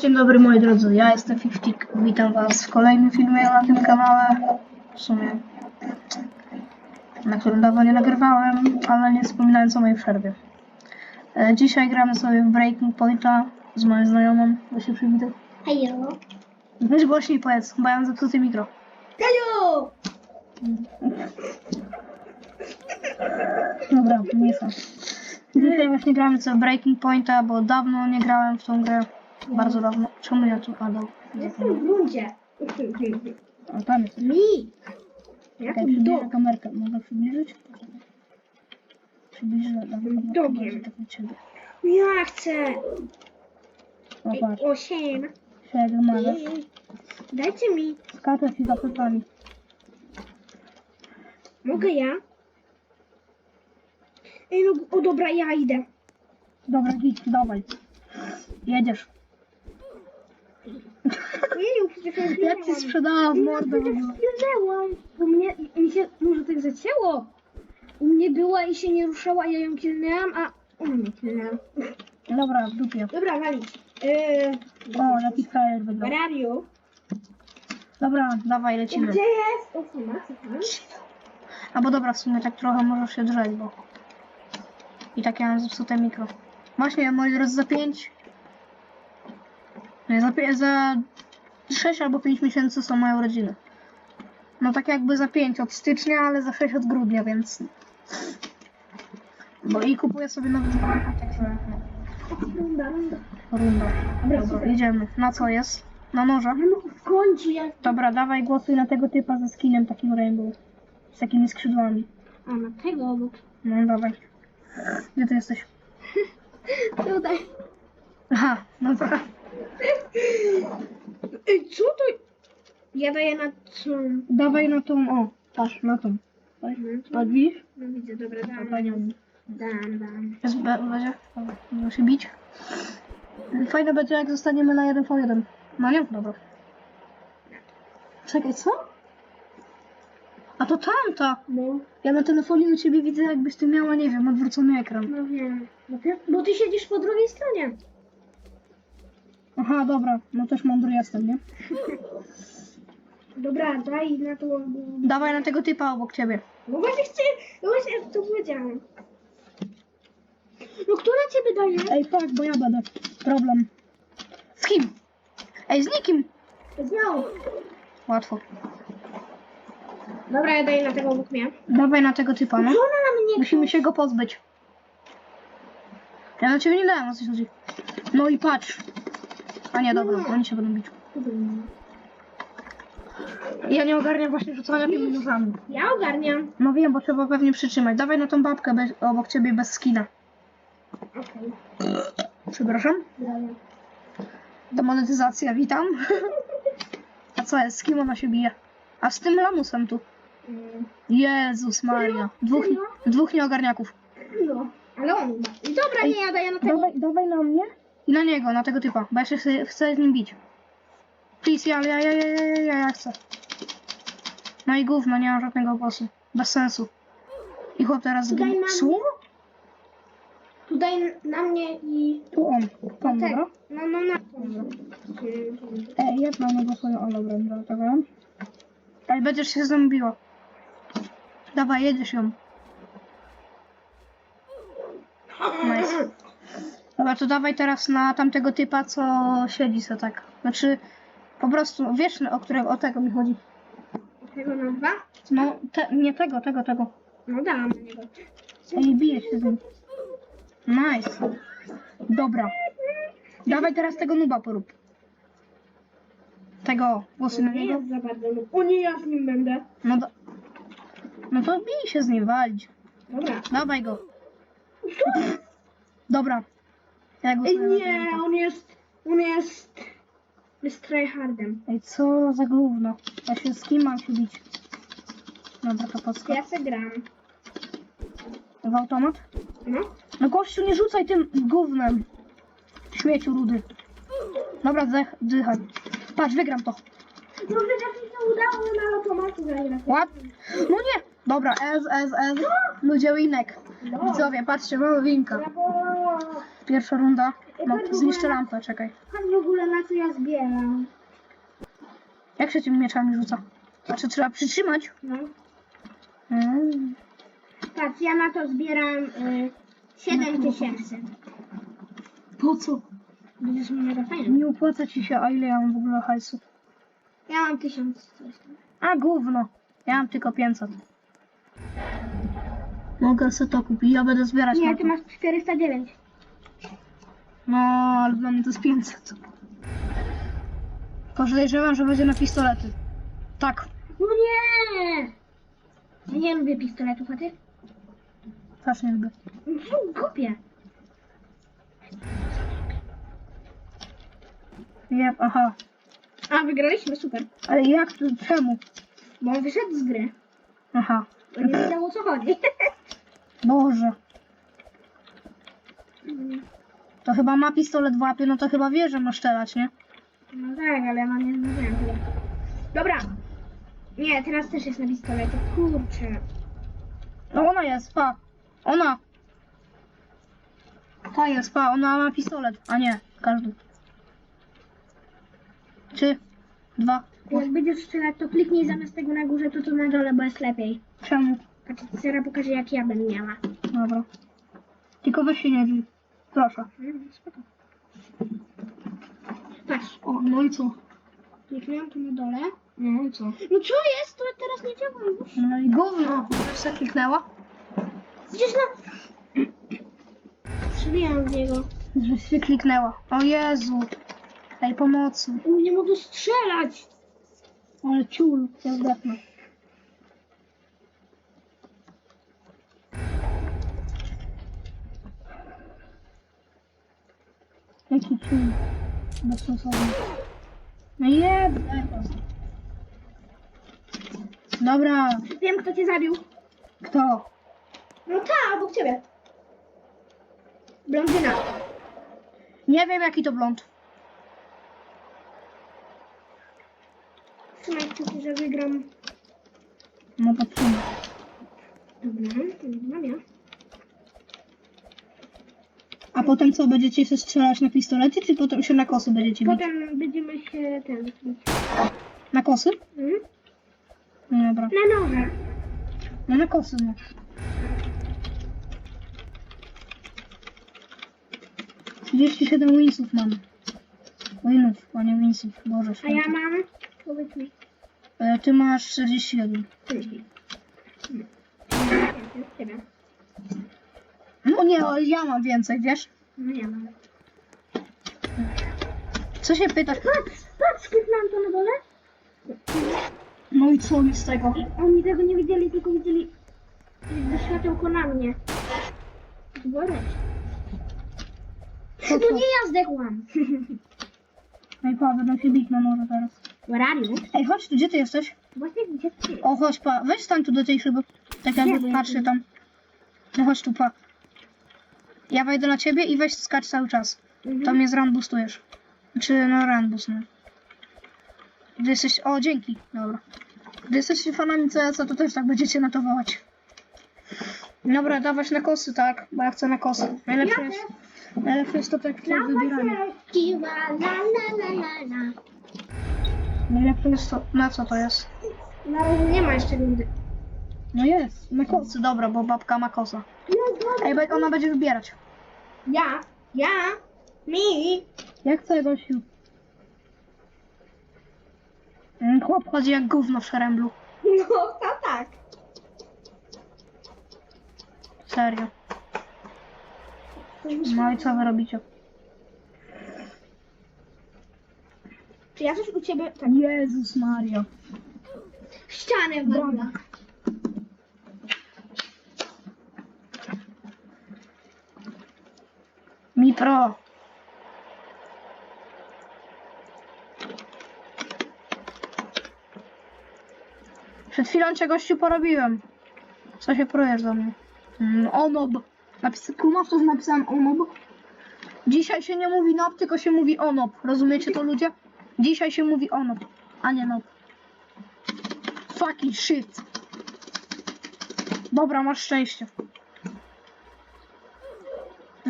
Dzień dobry moi drodzy, ja jestem Fiftik. Witam was w kolejnym filmie na tym kanale. W sumie, na którym dawno nie nagrywałem, ale nie wspominając o mojej przerwie. E, dzisiaj gramy sobie w Breaking Pointa z moją znajomą. Da się przywitać? Hejo. Weź głośniej powiedz, bo ja mam zepsuty mikro. Hejo! Dobra, mniejsza. Dzisiaj właśnie gramy sobie w Breaking Pointa, bo dawno nie grałem w tą grę. Bardzo dawno. Czemu ja tu padał? Jestem w rundzie. A tam jest. Mi! Jak Czekaj, przybliżę dog. kamerkę. Mogę przybliżyć? Przybliżę na kamerkę. Dogiem. Tak od ciebie. Ja chcę. O, patrz. Osiem. Siedem mamy. Dajcie mi. Skaczę ci za plecami. Mogę ja? Ej, no, o dobra, ja idę. Dobra, git, dawaj. Jedziesz. Ej, przecież ja Jak zginęłam. ci sprzedała w Ja mordę ogóle. zginęłam. Bo mnie, mi się może tak zacięło. U mnie była i się nie ruszała, ja ją kilnęłam, a u mnie kilnęłam. Dobra, w dupie. Dobra, walić. Yy, O, jaki frajer wygrał. where are you? Dobra, dawaj, lecimy. Gdzie jest? O, formacja, tam? Albo dobra, w sumie tak trochę możesz się drzeć, bo... I tak ja mam zepsute mikro. Właśnie, moi drodzy, za 5... Nie, za, za 6 albo 5 miesięcy są moje urodziny. No tak jakby za 5 od stycznia, ale za 6 od grudnia, więc... Bo i kupuję sobie nowy telefon, także... No, Runda, runda. runda. Dobra, jedziemy. Na co jest? Na noża? No w końcu ja... Dobra, dawaj głosuj na tego typa ze skinem takim rainbow. Z takimi skrzydłami. A, na tego obok. No dawaj. Gdzie ty jesteś? Tutaj. Aha, no dobra. Ej, co to? Ja daję na co? Dawaj na tą, o, patrz, na tą. Patrz, patrz, widzisz? No widzę, dobra, dam. panią. Dam, dam. Jest be, będzie? Dobra, Muszę się bić. Fajne będzie jak zostaniemy na 1 v 1. No nie? Dobra. Czekaj, co? A to tamta! No, Ja na telefonie u ciebie widzę jakbyś ty miała, nie wiem, odwrócony ekran. no wiem. No, ty- Bo ty siedzisz po drugiej stronie. Aha, dobra, no też mądry jestem, nie? Dobra, daj na to. Dawaj na tego typa obok ciebie. No właśnie chcę, no właśnie to powiedziałem. No kto na ciebie daje? Ej, fuck, bo ja będę. Problem. Z kim? Ej, z nikim! Znał. Łatwo. Dobra, ja daję na tego obok mnie. Dawaj na tego typa, Co no. ona na mnie Musimy się go pozbyć. Ja na ciebie nie dałem, o coś chodzi. No i patrz. A nie, dobra, oni się będą bić. Ja nie ogarniam właśnie rzucania tymi nóżami. Ja ogarniam. No wiem, bo trzeba pewnie przytrzymać. Dawaj na tą babkę bez, obok ciebie bez skina. Okej. Przepraszam. Daję. Demonetyzacja, witam. A co jest? Z kim ona się bije? A z tym lamusem tu. Mm, Jezus Maria. Dwóch, dwóch nieogarniaków. No, ale on. Dobra, nie, ja daję na tego. Dawaj, dawaj na mnie i na niego, na tego typa, bo ja się chcę, chcę z nim bić. Please, ja, ja, ja, ja, ja, ja, ja chcę. No i gówno, nie mam żadnego głosu. Bez sensu. I chłop teraz Tutaj zginie. na mnie? Tutaj na mnie i... Tu on. Tam, Tak. dobra? No, no, na Ej, jedna na niego swoją, o dobra, dobra, dobra. Ej, będziesz się z nią biła. Dawaj, jedziesz ją. Nice. Dobra, to dawaj teraz na tamtego typa, co siedzi se tak. Znaczy, po prostu, wiesz o którego, o tego mi chodzi. Tego na dwa? No, te, nie tego, tego, tego. No dałam na niego. Ej, bije się z nim. Nice. Dobra. Dawaj teraz tego nuba porób. Tego, głosy na nie niego. jest za bardzo. No. O nie, ja z nim będę. No, do... no to bij się z nim, walić. Dobra. Dawaj go. Dobra. Ja Ej, nie, tego. on jest... On jest... Jest tryhardem. Ej, co za gówno. Ja się z kim mam się bić? Dobra, to podskok. Ja se gram. W automat? No. No gościu, nie rzucaj tym gównem. Śmieciu rudy. Dobra, zdech, dychaj. Patrz, wygram to. No przecież mi się udało na automacie zagrać. What? No nie. Dobra, S, S, S. Ludzie winek. Widzowie, patrzcie, mamy winka. Brawo! Pierwsza runda. No, bardzo zniszczę lampę, czekaj. Patrz w ogóle na co ja zbieram. Jak się tymi mieczami rzuca? A czy trzeba przytrzymać? No. Mm. Patrz, ja na to zbieram y, 7 tysięcy. Po co? Będziesz mega. Nie opłaca ci się, a ile ja mam w ogóle hajsu? Ja mam 1000 coś tam. A gówno. Ja mam tylko 500. Mogę sobie to kupić, ja będę zbierać na Nie, to. ty masz 409. No, ale dla mnie to jest 500. Podejrzewam, że będzie na pistolety. Tak, No nie! Ja nie lubię pistoletów, a ty? też nie lubię. No głupie. Nie, aha. A, wygraliśmy, super. Ale jak to, czemu? Bo on wyszedł z gry. Aha. Bo nie wiedział o co chodzi. Boże. To chyba ma pistolet w łapie, no to chyba wie, że ma strzelać, nie? No tak, ale ja mam nie zrozumiałem tego. Dobra. Nie, teraz też jest na pistolecie. Kurczę. No ona jest, pa. Ona. Ta jest, pa, ona ma pistolet, a nie, każdy. Trzy, dwa, Jak będziesz strzelać, to kliknij zamiast tego na górze, to to na dole, bo jest lepiej. czemu? Patrz, Sera pokaże jak ja bym miała. Dobra. Tylko weź się nie drzwi. Proszę. Spoko. Patrz, O, no i co? kliknęłam tu na dole. No i co? No co jest? To teraz nie działa już. No i gówno. Już se kliknęła? Gdzieś na... Przybijam w niego. Że się kliknęła. O Jezu. Daj pomocy. Nie mogę strzelać. Ale ciul, ja zdechnę. Jaki ciul. Bezsensowny. No jeb. Dobra, Wiem, kto cię zabił. kto? No ta, obok ciebie. Blondyna. Nie wiem jaki to blond. Trzymaj kciuki, że wygram. No to trzymaj. Dobra, to nie mam ja. A potem co, będziecie się strzelać na pistolety, czy potem się na kosy będziecie bić? Potem będziemy się ten. Na kosy? Mhm. No dobra. Na noże. No na kosy, no. Trzydzieści siedem winsów mam. Winów, a nie winsów. Boże A ja święty. mam... Powiedz mi. E, Ty masz 47. Myśli. Ciebie. No nie, ale ja mam więcej, wiesz? No nie mam. Co się pytasz? Patrz, patrz, kliknąłem to na dole. No i co mi z tego? Oni tego nie widzieli, tylko widzieli światełko na mnie. Co No nie ja zdechłam. No i pa, będę się bić na morze teraz. Where are you? Ej, chodź tu, gdzie ty jesteś? Właśnie gdzie ty? O, chodź pa, weź stań tu do tej szyby. Tak jakby patrzę tam. No chodź tu pa. Ja wejdę na ciebie i weź skacz cały czas. Mhm. To mnie zrunboostujesz. Czy no runboost, no. Gdy jesteś... O, dzięki. Dobra. Gdy jesteście fanami CS, to też tak będziecie notować. Dobra, dawać na kosy, tak? Bo ja chcę na kosy. Najlepsze jest... Najlepsze jest to tak jak wybieramy. Najlepsze jest to... Na co to jest? Na razie nie ma jeszcze rundy. No jest. Na kosy, dobra, bo babka ma kosa. Ej, bo ona będzie wybierać. Ja, ja, mi. Jak chce gościu? Mm, Chłop chodzi jak gówno w szeremblu. No, to tak. Serio. No i co wy robicie? Czy ja coś u ciebie... Tak. Jezus Mario. Ścianę Dobra. wam. Mi pro. Przed chwilą cię gościu porobiłem. Co się projesz do mnie? Mm, onob. Napis... Napisałem onob? Dzisiaj się nie mówi nob, tylko się mówi onob. Rozumiecie to ludzie? Dzisiaj się mówi onob, a nie nob. Fucking shit. Dobra, masz szczęście.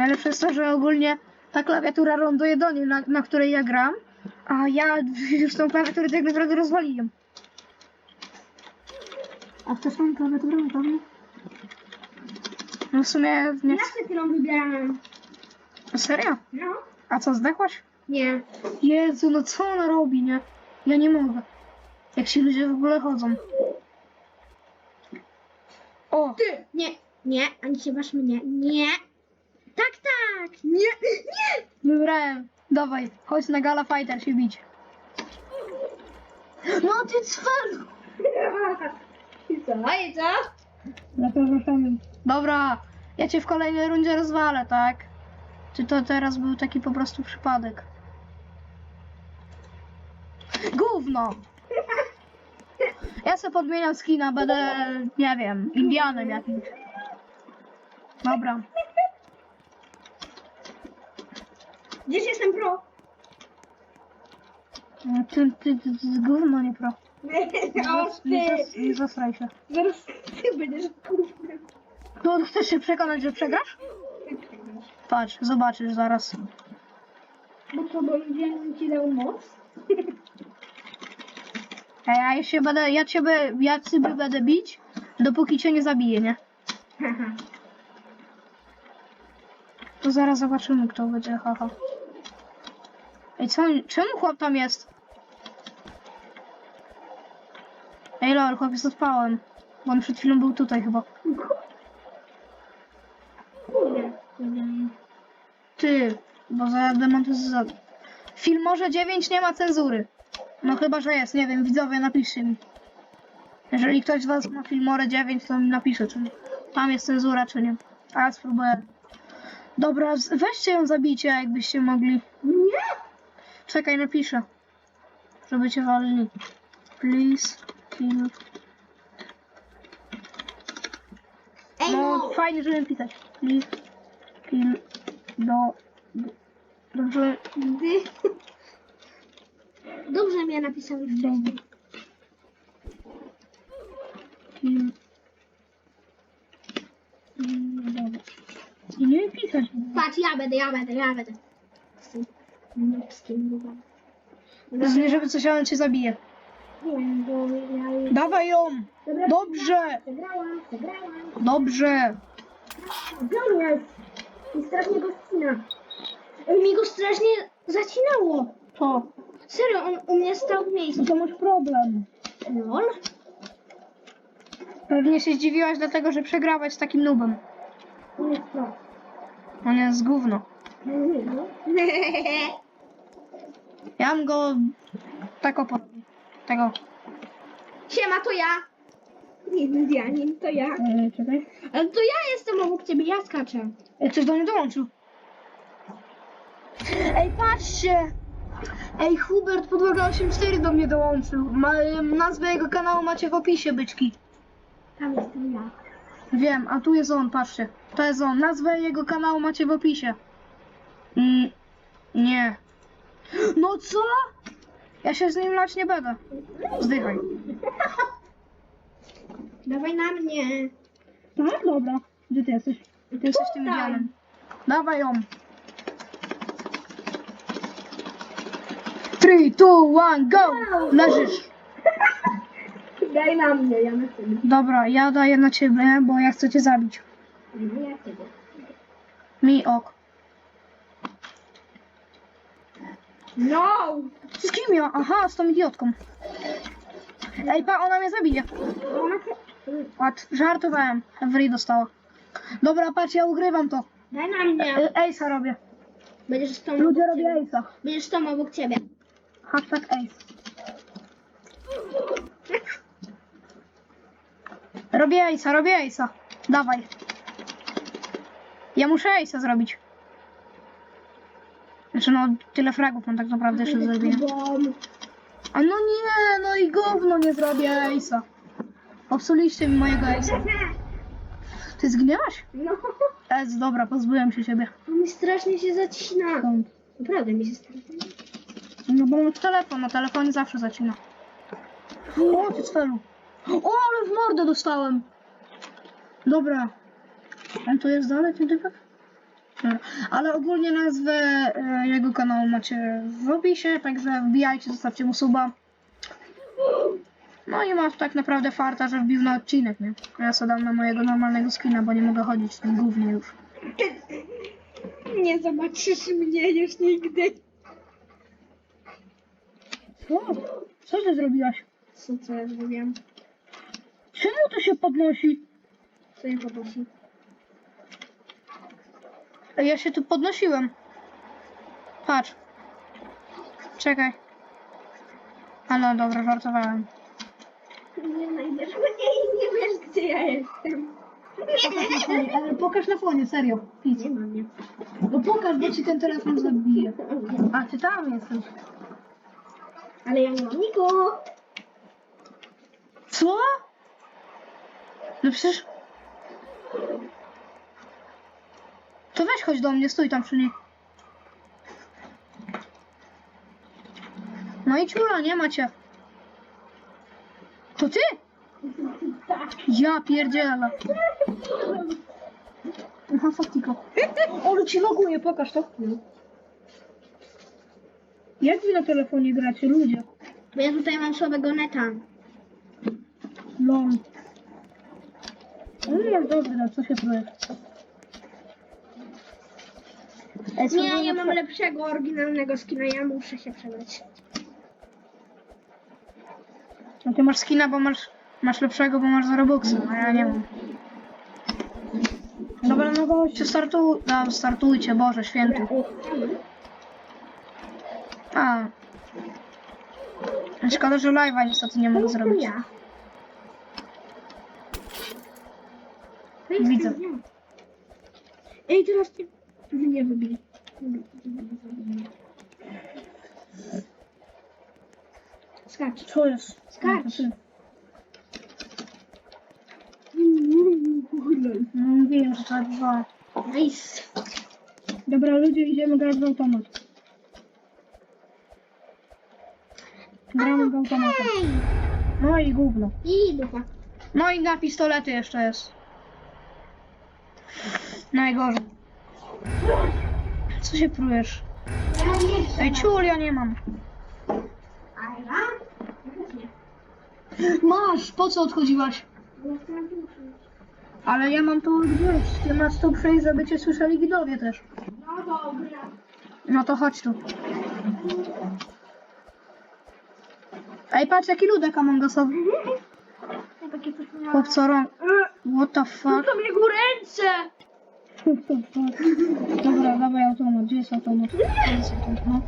Najlepsze jest to, że ogólnie ta klawiatura ląduje do niej, na, na której ja gram, a ja już tą klawiaturę tak naprawdę rozwaliłem. A chcesz tą klawiaturę pewnie? No w sumie nie... Ja przed chwilą wybierałem. Serio? No. A co, zdechłaś? Nie. Jezu, no co ona robi, nie? Ja nie mogę. Jak ci ludzie w ogóle chodzą. O! Ty! Nie, nie, ani się waż mnie. Nie. Tak, tak. Nie, nie. Wybrałem. Dawaj, chodź na Gala Fighter się bić. No ty cwel! I co? I co? Zapraszamy. Dobra, ja cię w kolejnej rundzie rozwalę, tak? Czy to teraz był taki po prostu przypadek? Gówno! Ja sobie podmieniam skina, będę, nie wiem, Indianem jakimś. Dobra. Gdzieś jestem pro. Ty, ty, ty, ty gówno nie pro. O Nie, ty. zas, nie zasraj się. Zaraz ty będziesz kurwa. To chcesz się przekonać, że przegrasz? Patrz, zobaczysz zaraz. Bo to bo Indian ci dał moc. A ja się będę, ja ciebie, ja ciebie będę bić, dopóki cię nie zabiję, nie? To zaraz zobaczymy, kto będzie, haha. Ej, co, czemu chłop tam jest? Ej, lol, chłop jest odpałem. Bo on przed chwilą był tutaj chyba. Ty, bo za demontyzację. W Filmorze 9 nie ma cenzury. No chyba, że jest, nie wiem, widzowie napiszcie mi. Jeżeli ktoś z was ma Filmorę 9, to mi napisze, czy tam jest cenzura, czy nie. A ja spróbuję. Dobra, weźcie ją zabijcie, jakbyście mogli. Czekaj, napiszę. Żeby cię walili. Please kill. Ej No, no. fajnie, żeby pisać. Please kill do... do- Dobrze. Dobrze mnie napisałeś wcześniej. Kill. Mm, Dobra. I nie pisać. Patrz, ja będę, ja będę, ja będę. Z tym. Nie, żeby coś, ale cię zabije. Wiem, bo ja już... Dawaj ją! Dobra, Dobrze! Dobrze! Jest? I strasznie go ścina. Ej, mi go strasznie zacinało. To. Serio, on u mnie stał w No miejscu. to masz problem. Lol? Pewnie się zdziwiłaś dlatego, że przegrałaś z takim nubem. On jest pro. On jest gówno. No. Ja mam go... Tak opo... Tego. Siema, to ja. Indianin, to ja. Eee, czekaj. Ale to ja jestem obok ciebie, ja skaczę. Ej, ktoś do mnie dołączył. Ej, patrzcie! Ej, Hubert Podłoga 84 do mnie dołączył. Ma, nazwę jego kanału macie w opisie, byczki. Tam jestem ja. Wiem, a tu jest on, patrzcie. To jest on. Nazwę jego kanału macie w opisie. Mm, nie. No co? Ja się z nim lać nie będę. Zdychaj. Dawaj na mnie. No dobra. Gdzie ty jesteś? Ty jesteś tym Tutaj. Dawaj ją. 3, 2, 1, go! Leżysz. Daj na mnie, ja na ciebie. Dobra, ja daję na ciebie, bo ja chcę cię zabić. No ja ciebie. Mi ok. No! Z kim ja? Aha, z tą idiotką. Ej, pa, ona mnie zabije. Ona cię... Patrz, żartowałem. Every dostała. Dobra, patrz, ja ugrywam to. Daj na mnie. E, Ace'a robię. Będziesz z tą Ludzie obok robię ciebie. Ace'a. Będziesz z tą obok ciebie. Hashtag Ace. Robię Ace'a, robię Ace'a. Dawaj. Ja muszę Ace'a zrobić. Znaczy no, tyle fragów mam tak naprawdę jeszcze. Bom. A no nie, no i gówno nie zrobię Ace'a. Popsuliście mi mojego Ace'a. Ty zginęłaś? No. Ez, dobra, pozbyłem się ciebie. On mi strasznie się zacina. Skąd? Naprawdę mi się strasznie. No bo mam telefon, na telefonie zawsze zacina. O, ty cfelu. O, ale w mordę dostałem. Dobra. On tu jest dalej, ten typek? Dobra. Ale ogólnie nazwę e, jego kanału macie w opisie, także wbijajcie, zostawcie mu suba. No i ma tak naprawdę farta, że wbił na odcinek, nie? Ja sobie dam na mojego normalnego skina, bo nie mogę chodzić w tym głównie już. Nie zobaczysz mnie już nigdy. Co? Co ty zrobiłaś? Co, co ja zrobiłam? Czemu to się podnosi? Co ja podnosi? Ja się tu podnosiłem. Patrz. Czekaj. A no dobra, żartowałem. Nie znajdziesz mnie i nie wiesz, gdzie ja jestem. Pokaż na fonie, ale pokaż na fonie, serio. Idź. Nie. No pokaż, bo ci ten telefon zabije. A ty tam jesteś. Ale ja nie mam nikogo. Co? No przecież... To weź chodź do mnie, stój tam przy niej. No i ciula, nie macie. To ty? Ja pierdzielę. Aha, faktiko. Olu ci loguje, pokaż to. Jak wy na telefonie gracie, ludzie? Bo ja tutaj mam słabego neta. Lol. No jest dobry, no co się czujesz? Ej, Nie, ja mam na- lepszego, oryginalnego skina, ja muszę się przebrać. No ty masz skina, bo masz, masz lepszego, bo masz za Robuxy, a ja nie mam. Dobra, no gościu, startuj, no, startujcie, Boże święty. A. Szkoda, że live'a niestety nie mogę zrobić. Ja. Widzę. Ej, teraz ty... Nie wybili. Skacz. Co jest? Skacz. No mówiłem, że to dwa. Nice. Dobra, ludzie, idziemy grać w automat. Gramy w automat. No i gówno. I dupa. No i na pistolety jeszcze jest. Najgorzej. Co się prujesz? Ej, ciul, ja nie mam. A ja? Nie. Masz, po co odchodziłaś? Ale ja mam to gdzieś. Ty masz tu przejść, żeby cię słyszeli widowie też. No dobra. No to chodź tu. Ej, patrz jaki ludek Among Usowy. Ja takie coś miałam. Chłopco rąk. What the No fuck? to jego ręce! Dobra, dawaj automat. Gdzie jest automat? Gdzie jest automat? No.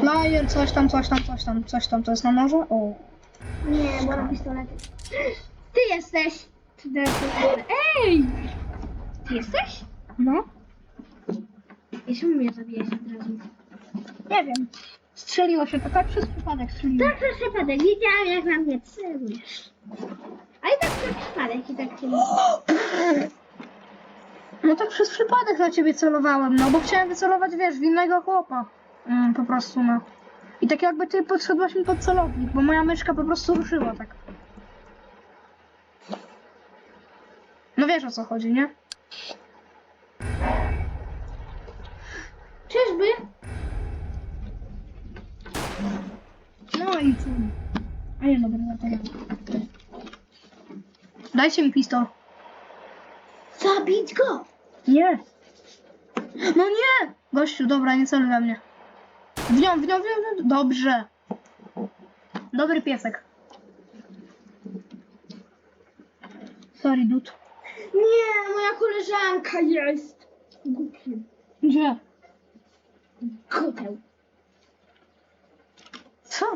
Flyer, coś tam, coś tam, coś tam, coś tam. To jest na morze? O. Nie, bo na pistolety. Ty jesteś! Ej! Ty jesteś? No. I czemu mnie zabijesz od razu? Nie wiem. Strzeliło się to tak przez przypadek strzeliło. Tak przez przypadek, widziałam jak na mnie celujesz. A tak przez przypadek i tak cię No tak przez przypadek na ciebie celowałem, no bo chciałem wycelować, wiesz, w innego chłopa. Mm, po prostu, no. I tak jakby ty podszedłaś mi pod celownik, bo moja myszka po prostu ruszyła tak. No wiesz o co chodzi, nie? Czyżby? No i co? A nie, dobra, no to. Dajcie mi pistol. Zabić go! Nie. No nie! Gościu, dobra, nie celuj we mnie. W nią, w nią, w nią, w nią. Dobrze. Dobry piesek. Sorry, dude. Nie, moja koleżanka jest. Głupi. Gdzie? Kuteł. Co?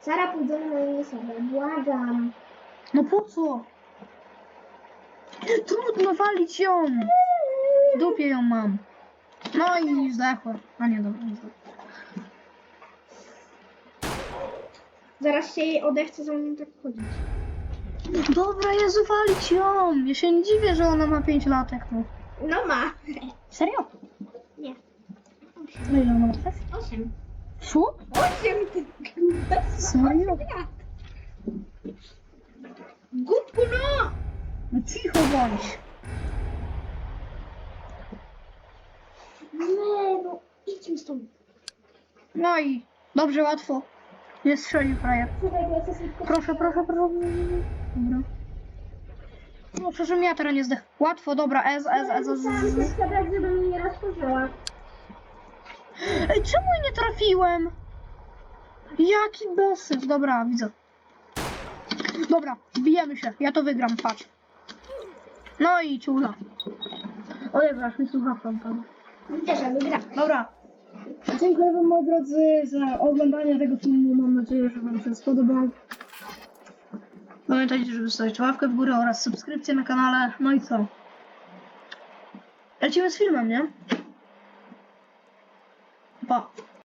Sara pójdzie na moje sobie, błagam. No po co? Trudno walić ją. W dupie ją mam. No i zdechła. A nie, dobra, nie zdechła. Zaraz się jej odechce za nim tak chodzić. Dobra, Jezu, walić ją. Ja się nie dziwię, że ona ma 5 latek, no. No ma. Serio? Nie. No ile ona ma teraz? Osiem. Co? Osiem ty Serio? Głupku no! No cicho bądź. Nie, no idźmy stąd. No i dobrze, łatwo. Nie strzelił frajer. Proszę, proszę, proszę. Dobra. No przepraszam, ja teraz nie zdech. Łatwo, dobra, S, S, S, S, Chciałam się S. składać, mnie nie rozpoczęła. Ej, czemu nie trafiłem? Jaki dosyć. Dobra, widzę. Dobra, bijemy się. Ja to wygram, patrz. No i ciula. Odegrasz mi słuchawką. Też wygram. Dobra. Dziękuję wam moi drodzy za oglądanie tego filmu. Mam nadzieję, że wam się spodobał. Pamiętajcie, żeby zostawić łapkę w górę oraz subskrypcję na kanale. No i co? Lecimy z filmem, nie? Pa.